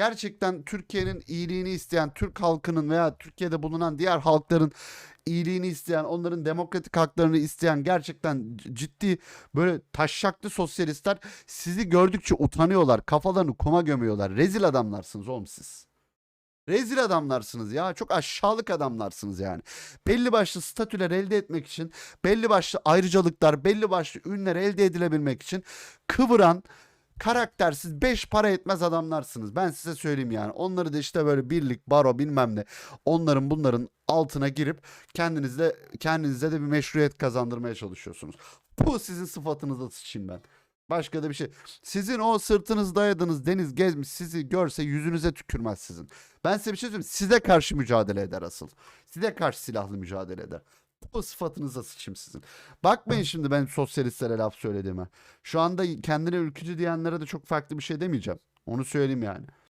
gerçekten Türkiye'nin iyiliğini isteyen Türk halkının veya Türkiye'de bulunan diğer halkların iyiliğini isteyen, onların demokratik haklarını isteyen gerçekten ciddi böyle taşşaklı sosyalistler sizi gördükçe utanıyorlar. Kafalarını kuma gömüyorlar. Rezil adamlarsınız oğlum siz. Rezil adamlarsınız ya. Çok aşağılık adamlarsınız yani. Belli başlı statüler elde etmek için, belli başlı ayrıcalıklar, belli başlı ünler elde edilebilmek için kıvıran, karaktersiz, beş para etmez adamlarsınız. Ben size söyleyeyim yani. Onları da işte böyle birlik, baro bilmem ne. Onların bunların altına girip kendinizde kendinize de bir meşruiyet kazandırmaya çalışıyorsunuz. Bu sizin sıfatınıza sıçayım ben. Başka da bir şey. Sizin o sırtınız dayadığınız deniz gezmiş sizi görse yüzünüze tükürmez sizin. Ben size bir şey söyleyeyim. Size karşı mücadele eder asıl. Size karşı silahlı mücadele eder. Bu sıfatınıza sıçayım sizin. Bakmayın şimdi ben sosyalistlere laf söylediğime. Şu anda kendine ülkücü diyenlere de çok farklı bir şey demeyeceğim. Onu söyleyeyim yani.